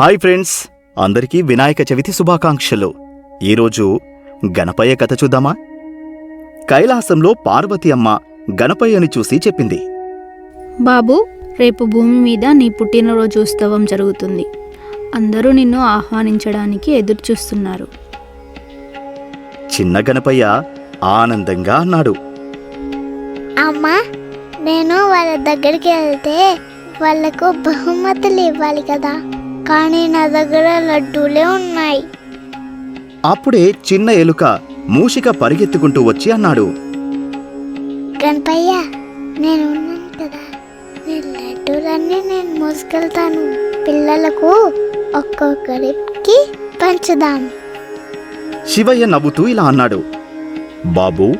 Hi friends అందరికీ వినాయక చవితి శుభాకాంక్షలు. ఈరోజు గణపయ్య కథ చూద్దామా? కైలాసంలో పార్వతి అమ్మ గణపయ్యని చూసి చెప్పింది. బాబు రేపు భూమి మీద నీ పుట్టినరోజు ఉత్సవం జరుగుతుంది. అందరూ నిన్ను ఆహ్వానించడానికి ఎదురు చూస్తున్నారు. చిన్న గణపయ్య ఆనందంగా అన్నాడు. అమ్మా నేను వాళ్ళ దగ్గరికి వెళ్తే వాళ్ళకు బహుమతులు ఇవ్వాలి కదా. కానీ నా దగ్గర లడ్డూలే ఉన్నాయి. అప్పుడే చిన్న ఎలుక మూషిక పరిగెత్తుకుంటూ వచ్చి అన్నాడు. గణపయ్య నేను ఉన్నాను కదా. నీ లడ్డూలన్నీ నేను మోసుకెళ్తాను. పిల్లలకు ఒక్కొక్కరికి పంచుదాం. శివయ్య నవ్వుతూ ఇలా అన్నాడు. బాబూ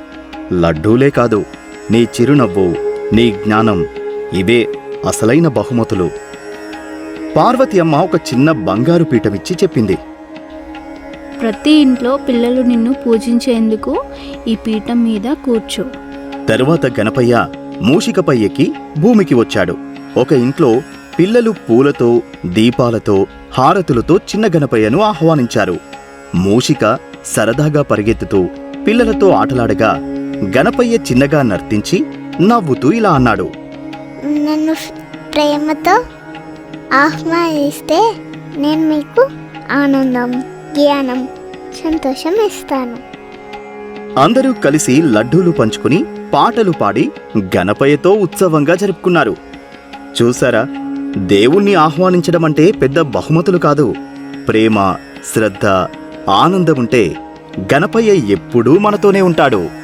లడ్డూలే కాదు. నీ చిరునవ్వు నీ జ్ఞానం ఇవే అసలైన బహుమతులు. పార్వతి అమ్మ ఒక చిన్న బంగారు పీఠమిచ్చి చెప్పింది. ప్రతి ఇంట్లో పిల్లలు నిన్ను పూజించేందుకు ఈ పీఠం మీద కూర్చో. తరువాత గణపయ్య మూషికపై ఎక్కి భూమికి వచ్చాడు. ఒక ఇంట్లో పిల్లలు పూలతో దీపాలతో హారతులతో చిన్న గణపయ్యను ఆహ్వానించారు. మూషిక సరదాగా పరిగెత్తుతూ పిల్లలతో ఆటలాడగా గణపయ్య చిన్నగా నర్తించి నవ్వుతూ ఇలా అన్నాడు. నన్ను ప్రేమతో ఆహ్వానిస్తే నేను మీకు ఆనందం జ్ఞానం సంతోషం ఇస్తాను. అందరూ కలిసి లడ్డూలు పంచుకుని పాటలు పాడి గణపయ్యతో ఉత్సవంగా జరుపుకున్నారు. చూసారా? దేవుణ్ణి ఆహ్వానించడం అంటే పెద్ద బహుమతులు కాదు. ప్రేమ శ్రద్ధ ఆనందం ఉంటే గణపయ్య ఎప్పుడూ మనతోనే ఉంటాడు.